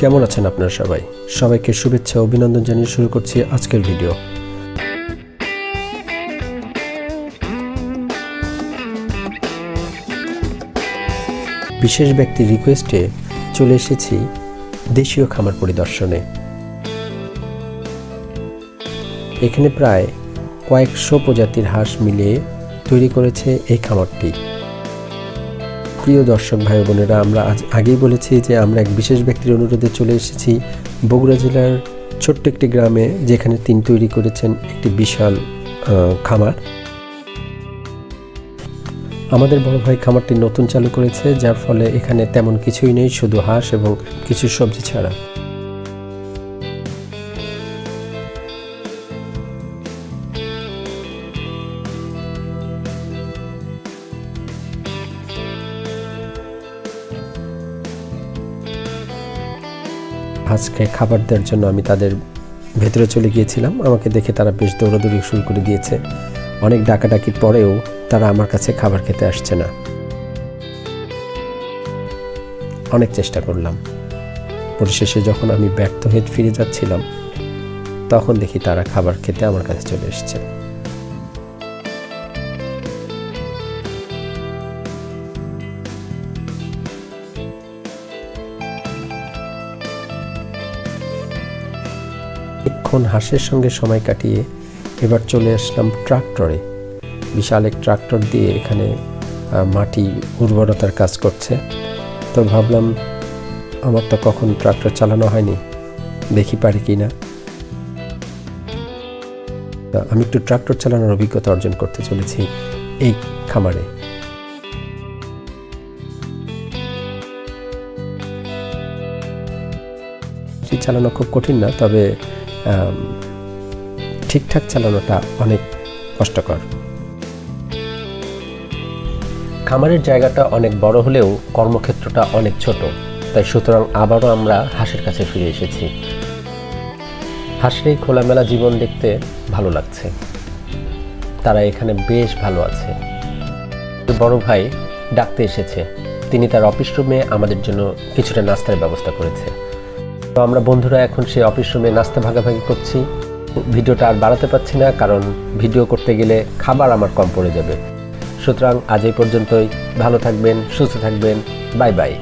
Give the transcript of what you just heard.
কেমন আছেন আপনারা সবাই? সবাইকে শুভেচ্ছা, অভিনন্দন জানিয়ে শুরু করছি আজকের ভিডিও। বিশেষ ব্যক্তির রিকোয়েস্টে চলে এসেছি দেশীয় খামার পরিদর্শনে। এখানে প্রায় কয়েকশো প্রজাতির হাঁস মিলিয়ে তৈরি করেছে এই খামারটি। প্রিয় দর্শক ভাই বোনেরা, আমরা আজ আগেই বলেছি যে আমরা এক বিশেষ ব্যক্তির অনুরোধে চলে এসেছি বগুড়া জেলার ছোট্ট একটি গ্রামে, যেখানে তিনি তৈরি করেছেন একটি বিশাল খামার। আমাদের বড় ভাই খামারটি নতুন চালু করেছে, যার ফলে এখানে তেমন কিছুই নেই, শুধু হাঁস এবং কিছু সবজি ছাড়া। আজকে খাবার দেওয়ার জন্য আমি তাদের ভেতরে চলে গিয়েছিলাম। আমাকে দেখে তারা বেশ দৌড়াদৌড়ি শুরু করে দিয়েছে। অনেক ডাকাডাকির পরেও তারা আমার কাছে খাবার খেতে আসছে না। অনেক চেষ্টা করলাম। পরিশেষে যখন আমি ব্যর্থ হয়ে ফিরে যাচ্ছিলাম, তখন দেখি তারা খাবার খেতে আমার কাছে চলে এসেছে। অনেকক্ষণ হাঁসের সঙ্গে সময় কাটিয়ে এবার চলে আসলাম ট্রাক্টরে। বিশাল এক ট্রাক্টর দিয়ে এখানে মাটি উর্বরতার কাজ করছে। তো ভাবলাম, আমার তো কখন ট্রাক্টর চালানো হয়নি, দেখি পারি কি না আমি একটু ট্রাক্টর চালানোর অভিজ্ঞতা অর্জন করতে চলেছি এই খামারে। চালানো খুব কঠিন না, তবে ঠিকঠাক চালানোটা অনেক কষ্টকর। খামারের জায়গাটা অনেক বড় হলেও কর্মক্ষেত্রটা অনেক ছোট, তাই সুতরাং আবারও আমরা হাঁসের কাছে ফিরে এসেছি। হাঁসের এই খোলামেলা জীবন দেখতে ভালো লাগছে। তারা এখানে বেশ ভালো আছে। বড় ভাই ডাকতে এসেছে। তিনি তার অফিস রুমে আমাদের জন্য কিছুটা নাস্তার ব্যবস্থা করেছে। তো আমরা বন্ধুরা এখন সেই অফিস রুমে নাস্তা ভাগাভাগি করছি। ভিডিওটা আর বাড়াতে পারছি না, কারণ ভিডিও করতে গেলে খাবার আমার কম পড়ে যাবে। সুতরাং আজ এই পর্যন্তই। ভালো থাকবেন, সুস্থ থাকবেন। Bye bye.